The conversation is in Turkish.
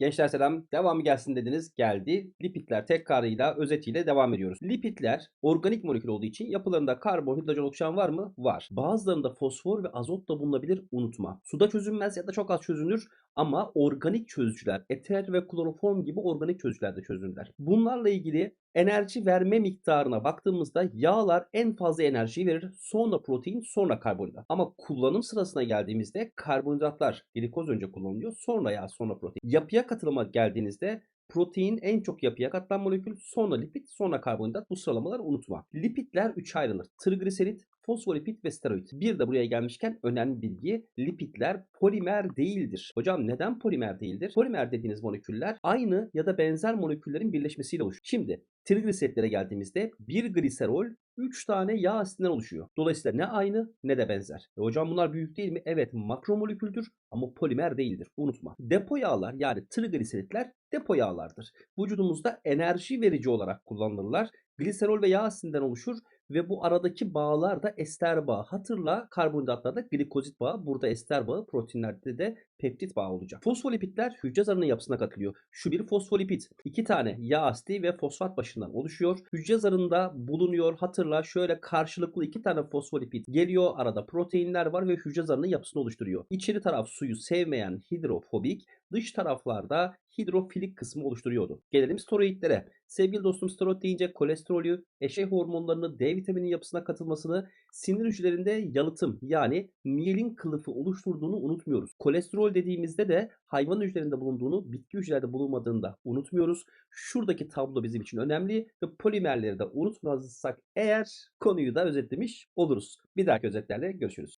Gençler selam. Devamı gelsin dediniz. Geldi. Lipidler tekrarıyla, özetiyle devam ediyoruz. Lipidler organik molekül olduğu için yapılarında karbon, hidrojen oluşan var mı? Var. Bazılarında fosfor ve azot da bulunabilir. Unutma. Suda çözünmez ya da çok az çözünür ama organik çözücüler, eter ve kloroform gibi organik çözücülerde çözünürler. Bunlarla ilgili enerji verme miktarına baktığımızda yağlar en fazla enerjiyi verir. Sonra protein, sonra karbonhidrat. Ama kullanım sırasına geldiğimizde karbonhidratlar glikoz önce kullanılıyor. Sonra yağ, sonra protein. Yapıya katılıma geldiğinizde protein en çok yapıya katılan molekül, sonra lipid, sonra karbonhidrat. Bu sıralamaları unutma. Lipidler 3'e ayrılır. Trigliserit, fosfolipid ve steroid. Bir de buraya gelmişken önemli bilgi lipidler polimer değildir. Hocam neden polimer değildir? Polimer dediğiniz moleküller aynı ya da benzer moleküllerin birleşmesiyle oluşur. Şimdi trigliseritlere geldiğimizde bir gliserol 3 tane yağ asitinden oluşuyor. Dolayısıyla ne aynı ne de benzer. E hocam bunlar büyük değil mi? Evet makromoleküldür ama polimer değildir. Unutma. Depo yağlar yani trigliseritler depo yağlardır. Vücudumuzda enerji verici olarak kullanılırlar. Gliserol ve yağ asitinden oluşur ve bu aradaki bağlar da ester bağı. Hatırla karbonhidratlarda glikozit bağı, burada ester bağı, proteinlerde de peptit bağı olacak. Fosfolipidler hücre zarının yapısına katılıyor. Şu bir fosfolipid. iki tane yağ asidi ve fosfat başından oluşuyor. Hücre zarında bulunuyor. Hatırla şöyle karşılıklı iki tane fosfolipid geliyor. Arada proteinler var ve hücre zarının yapısını oluşturuyor. İçeri taraf suyu sevmeyen hidrofobik, dış taraflarda hidrofilik kısmı oluşturuyordu. Gelelim steroidlere. Sevgili dostum steroid deyince kolesterolü, eşey hormonlarını, D vitamini yapısına katılmasını, sinir hücrelerinde yalıtım yani miyelin kılıfı oluşturduğunu unutmuyoruz. Kolesterol dediğimizde de hayvan hücrelerinde bulunduğunu, bitki hücrelerde bulunmadığını da unutmuyoruz. Şuradaki tablo bizim için önemli ve polimerleri de unutmazsak eğer konuyu da özetlemiş oluruz. Bir dahaki özetlerle görüşürüz.